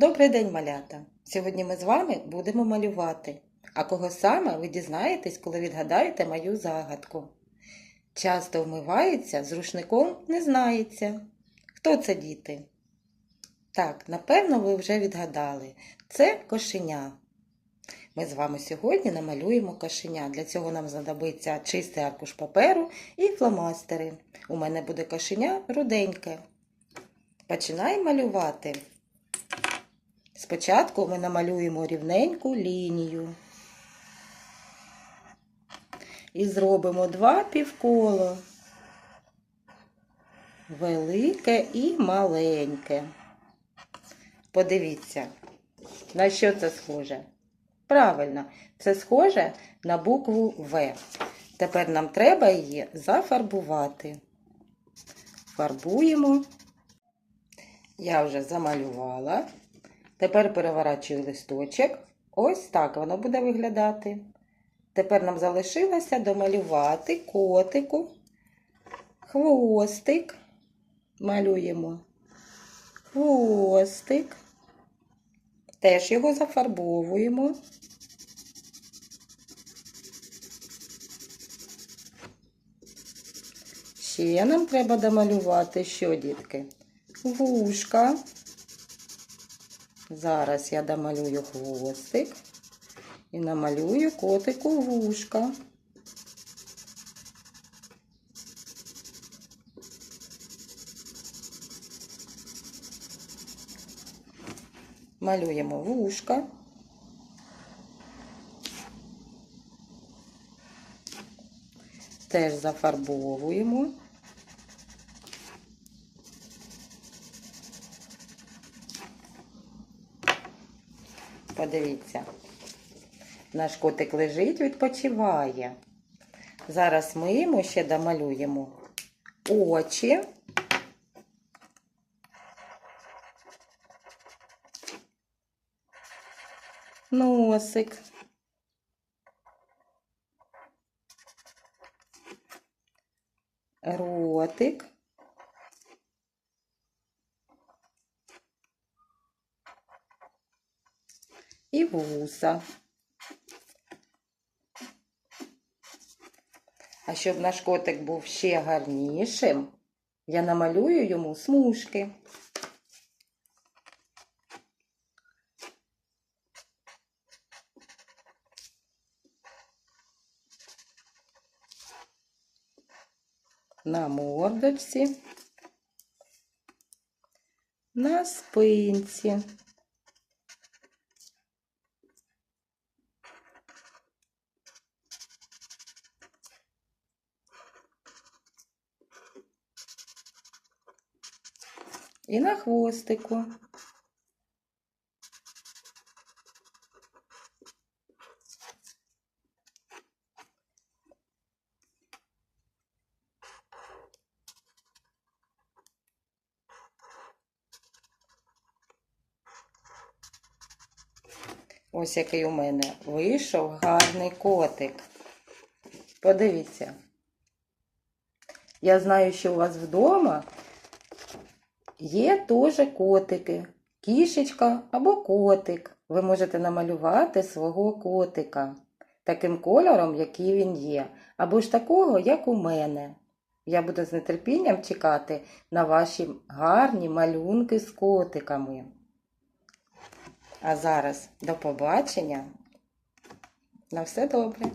Добрий день, малята! Сьогодні ми з вами будемо малювати. А кого саме ви дізнаєтесь, коли відгадаєте мою загадку. Часто вмивається, з рушником не знається. Хто це діти? Так, напевно, ви вже відгадали. Це кошеня. Ми з вами сьогодні намалюємо кошеня. Для цього нам знадобиться чистий аркуш паперу і фломастери. У мене буде кошеня руденьке. Починаємо малювати. Спочатку ми намалюємо рівненьку лінію. І зробимо два півкола. Велике і маленьке. Подивіться, на що це схоже? Правильно, це схоже на букву В. Тепер нам треба її зафарбувати. Фарбуємо. Я вже замалювала. Тепер переворачую листочок. Ось так воно буде виглядати. Тепер нам залишилося домалювати котику, хвостик. Малюємо хвостик. Теж його зафарбовуємо. Ще нам треба домалювати що, дітки? Вушка. Зараз я домалюю хвостик і намалюю котику вушка. Малюємо вушка. Теж зафарбовуємо. Подивіться, наш котик лежить, відпочиває. Зараз ми йому ще домалюємо очі. Носик. Ротик. І вуса. А щоб наш котик був ще гарнішим, я намалюю йому смужки. На мордочці, на спинці. І на хвостику. Ось який у мене вийшов гарний котик. Подивіться. Я знаю, що у вас вдома Є теж котики, кішечка або котик. Ви можете намалювати свого котика таким кольором, який він є, або ж такого, як у мене. Я буду з нетерпінням чекати на ваші гарні малюнки з котиками. А зараз до побачення. На все добре!